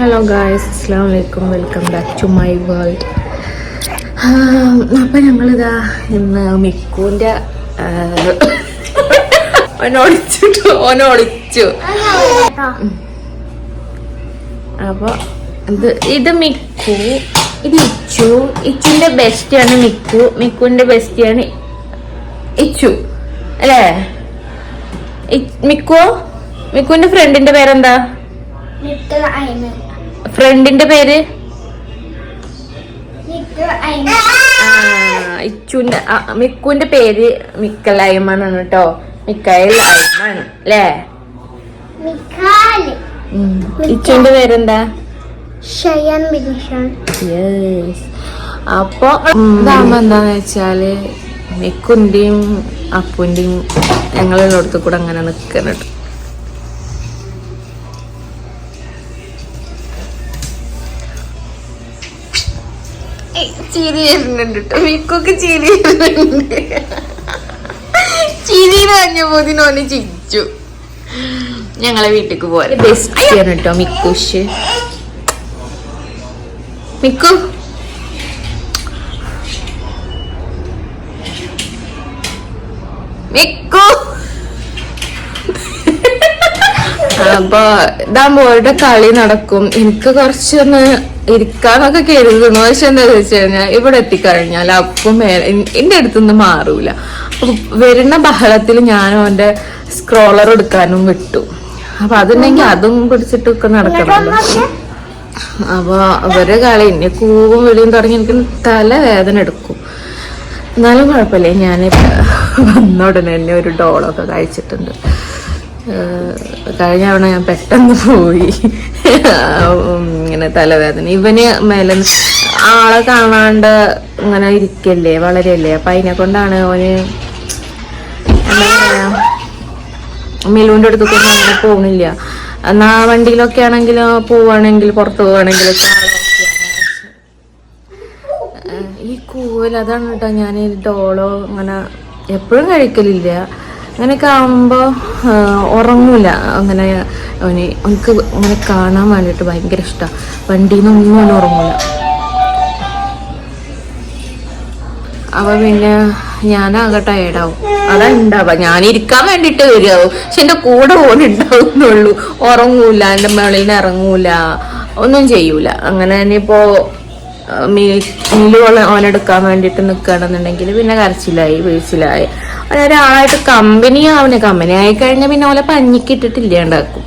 Hello guys അസ്സാം വലൈക്കും welcome back to my world അപ്പം ഞങ്ങളിതാ ഇന്ന് മിക്കുവിന്റെ ഓനൊളിച്ചിട്ടു ഓനൊളിച്ചു. അപ്പോൾ ഇത് ഇത് മിക്കു ഇത് ഇച്ചു. ഇച്ചുവിന്റെ ബെസ്റ്റിയാണ് മിക്കു. മിക്കുവിന്റെ ബെസ്റ്റിയാണ് ഇച്ചു. അല്ലേ? മിക്കു? മിക്കുവിന്റെ ഫ്രണ്ടിന്റെ പേരെന്താ. ഫ്രണ്ടിന്റെ പേര്? ഇച്ചുന്റെ ആ, മിക്കുവിന്റെ പേര് മിക്കലായ്മാണ് കേട്ടോ മിക്കൽ അയ്മൺ അല്ലേ. ഇച്ചുന്റെ പേരെന്താ? അപ്പൊ ഇതാകുമ്പോ എന്താന്ന് വെച്ചാൽ മിക്കുന്റെയും അപ്പുന്റെയും ഞങ്ങളുള്ളടത്ത് കൂടെ അങ്ങനെ നിക്കണുണ്ട്. ചിരി വരുന്നുണ്ട് കേട്ടോ മിക്കൊക്കെ ചിരി വരുന്നുണ്ട്. ചിരി ഓന് ചിരിച്ചു. ഞങ്ങളെ വീട്ടിക്ക് പോലെ ബെസ്റ്റ് കേട്ടോ മിക്കുഷ്. മിക്കു. മിക്കു. അപ്പൊ ഇതാകുമ്പോ മോളുടെ കളി നടക്കും. എനിക്ക് കുറച്ചൊന്ന് ഇരിക്കാന്നൊക്കെ കരുതുന്നു. പക്ഷെ എന്താ വെച്ച് കഴിഞ്ഞാൽ ഇവിടെ എത്തിക്കഴിഞ്ഞാൽ അപ്പം എന്റെ അടുത്തുനിന്ന് മാറൂല. അപ്പൊ വരുന്ന ബഹളത്തിൽ ഞാൻ അവന്റെ സ്ക്രോളർ എടുക്കാനും വിട്ടു. അപ്പൊ അതുണ്ടെങ്കിൽ അതും പിടിച്ചിട്ടൊക്കെ നടക്കണം അപ്പൊ അവരെ കളി എന്നെ കൂവും വെളിയും തുടങ്ങി എനിക്ക് തല വേദന എടുക്കും. എന്നാലും കുഴപ്പമില്ല. ഞാൻ വന്ന ഉടനെ തന്നെ ഒരു ഡോളൊക്കെ കഴിച്ചിട്ടുണ്ട്. കഴിഞ്ഞ തവണ ഞാൻ പെട്ടെന്ന് പോയി. ഇങ്ങനെ തലവേദന. ഇവന് മേലെ ആളെ കാണാണ്ട് ഇങ്ങനെ ഇരിക്കല്ലേ വളരെയല്ലേ അപ്പൊ അതിനെ കൊണ്ടാണ് അവന് എന്താ അടുത്ത് മിലുവിന്റെ അടുത്തൊന്നും അങ്ങനെ പോകണില്ല എന്നാ വണ്ടിയിലൊക്കെ ആണെങ്കിലോ പോവാണെങ്കിൽ പുറത്ത് പോവാണെങ്കിൽ ഈ കൂവൽ അതാണ് കേട്ടോ ഞാൻ ഡോളോ അങ്ങനെ എപ്പോഴും കഴിക്കലില്ല. അങ്ങനെയൊക്കെ ആകുമ്പോൾ ഉറങ്ങൂല. അങ്ങനെ എനിക്ക് അങ്ങനെ കാണാൻ വേണ്ടിയിട്ട് ഭയങ്കര ഇഷ്ടമാണ് വണ്ടിയിൽ നിന്നൊന്നും ഉറങ്ങൂല. അപ്പൊ പിന്നെ ഞാനാകെ ഏടാവും അതാ ഉണ്ടാവുക ഞാൻ ഇരിക്കാൻ വേണ്ടിട്ട് വരികയാവും. പക്ഷെ എന്റെ കൂടെ ഓടി ഉണ്ടാവുന്നുള്ളൂ. ഉറങ്ങൂല. എന്റെ മേളിൽ നിന്ന് ഇറങ്ങൂല. ഒന്നും ചെയ്യൂല. അങ്ങനെ തന്നെ ഇപ്പോ മില്ലു ഓനെടുക്കാൻ വേണ്ടിയിട്ട് നിൽക്കുകയാണെന്നുണ്ടെങ്കിൽ പിന്നെ കരച്ചിലായി വീഴ്ചയിലായി ഒരാളായിട്ട് കമ്പനി ആവണേ കമ്പനി ആയി കഴിഞ്ഞാൽ പിന്നെ ഓലെ പഞ്ഞിക്കിട്ടിട്ട് ഇല്ലാണ്ടാക്കും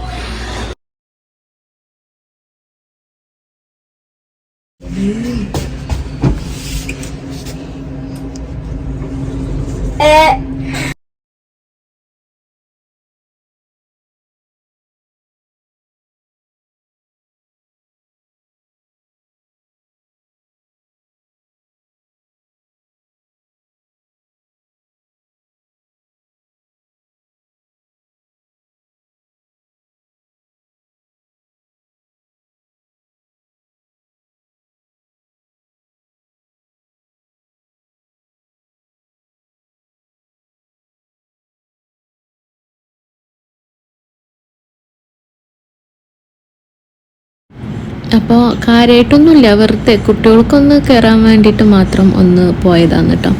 അപ്പോൾ കാര്യമായിട്ടൊന്നുമില്ല വെറുതെ കുട്ടികൾക്കൊന്ന് കയറാൻ വേണ്ടിയിട്ട് മാത്രം ഒന്ന് പോയതാണ് കേട്ടോ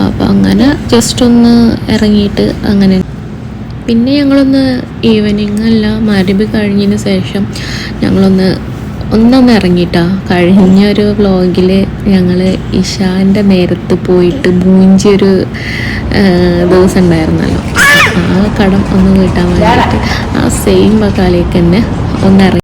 അപ്പോൾ അങ്ങനെ ജസ്റ്റ് ഒന്ന് ഇറങ്ങിയിട്ട് അങ്ങനെ. പിന്നെ ഞങ്ങളൊന്ന് ഈവനിങ് അല്ല മരബി കഴിഞ്ഞതിന് ശേഷം ഞങ്ങളൊന്ന് ഒന്നൊന്ന് ഇറങ്ങിയിട്ടാ കഴിഞ്ഞൊരു വ്ലോഗിൽ ഞങ്ങൾ ഇഷാന്റെ നേരത്ത് പോയിട്ട് മൂഞ്ചിയൊരു ദിവസം ഉണ്ടായിരുന്നല്ലോ ആ കടം ഒന്ന് വീട്ടാൻ വേണ്ടിയിട്ട് ആ സെയിം ബക്കാലേക്ക് തന്നെ ഒന്ന് ഇറങ്ങി